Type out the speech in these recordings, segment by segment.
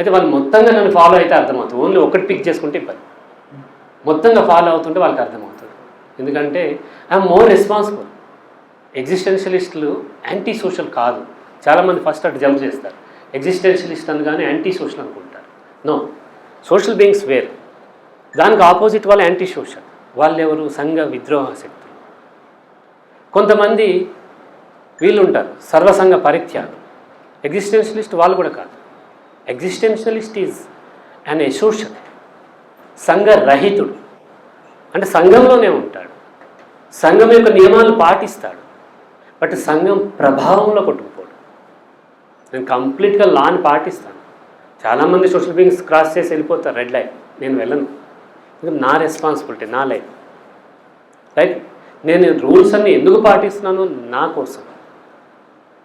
అయితే వాళ్ళు మొత్తంగా నన్ను ఫాలో అయితే అర్థమవుతుంది. ఓన్లీ ఒకటి పిక్ చేసుకుంటే ఇబ్బంది. మొత్తంగా ఫాలో అవుతుంటే వాళ్ళకి అర్థమవుతుంది. ఎందుకంటే ఐఎమ్ మోర్ రెస్పాన్సిబుల్ ఎగ్జిస్టెన్షియలిస్టులు యాంటీ సోషల్ కాదు. చాలామంది ఫస్ట్ అటు జంప్ చేస్తారు. ఎగ్జిస్టెన్షియలిస్ట్ కానీ యాంటీ సోషల్ అనుకుంటారు. నో సోషల్ బీయింగ్స్ వేరు. దానికి ఆపోజిట్ వాళ్ళు యాంటీ సోషల్ వాళ్ళు ఎవరు సంఘ విద్రోహ శక్తులు. కొంతమంది వీళ్ళు ఉంటారు సర్వసంగ పరిత్యాగం. ఎగ్జిస్టెన్షియలిస్ట్ వాళ్ళు కూడా కాదు. ఎగ్జిస్టెన్షియలిస్ట్ ఈజ్ అండ్ ఎసోషల్ సంఘరహితుడు. అంటే సంఘంలోనే ఉంటాడు. సంఘం యొక్క నియమాలు పాటిస్తాడు. బట్ సంఘం ప్రభావంలో కొట్టుకుపోడు. నేను కంప్లీట్గా లాని పాటిస్తాను. చాలామంది సోషల్ బీయింగ్స్ క్రాస్ చేసి వెళ్ళిపోతారు రెడ్ లైఫ్ నేను వెళ్ళను. ఎందుకంటే నా రెస్పాన్సిబిలిటీ నా లైఫ్. రైట్? నేను రూల్స్ అన్ని ఎందుకు పాటిస్తున్నాను నా కోసం.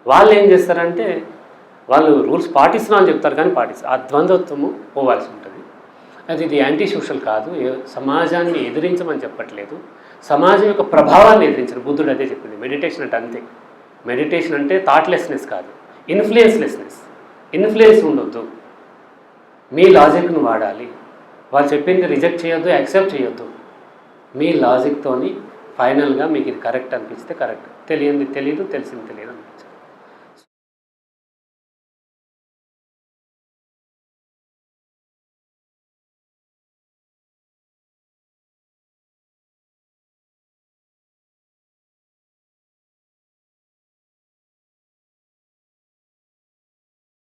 వాళ్ళు ఏం చేస్తారంటే వాళ్ళు రూల్స్ పాటిస్తున్నాం అని చెప్తారు కానీ పాటిస్తారు ఆ ద్వంద్వత్వము పోవాల్సి ఉంటుంది. అది ఇది యాంటీ సోషల్ కాదు సమాజాన్ని ఎదిరించమని చెప్పట్లేదు. సమాజం యొక్క ప్రభావాన్ని ఎదిరించరు. బుద్ధుడు అదే చెప్పింది. మెడిటేషన్ అంటే అంతే. మెడిటేషన్ అంటే థాట్లెస్నెస్ కాదు. ఇన్ఫ్లుయెన్స్లెస్నెస్. ఇన్ఫ్లుయెన్స్ ఉండొద్దు. మీ లాజిక్ను వాడాలి. వాళ్ళు చెప్పింది రిజెక్ట్ చేయొద్దు యాక్సెప్ట్ చేయొద్దు. మీ లాజిక్తోని ఫైనల్గా మీకు ఇది కరెక్ట్ అనిపిస్తే కరెక్ట్. తెలియంది తెలియదు తెలిసింది తెలియదు అనిపించింది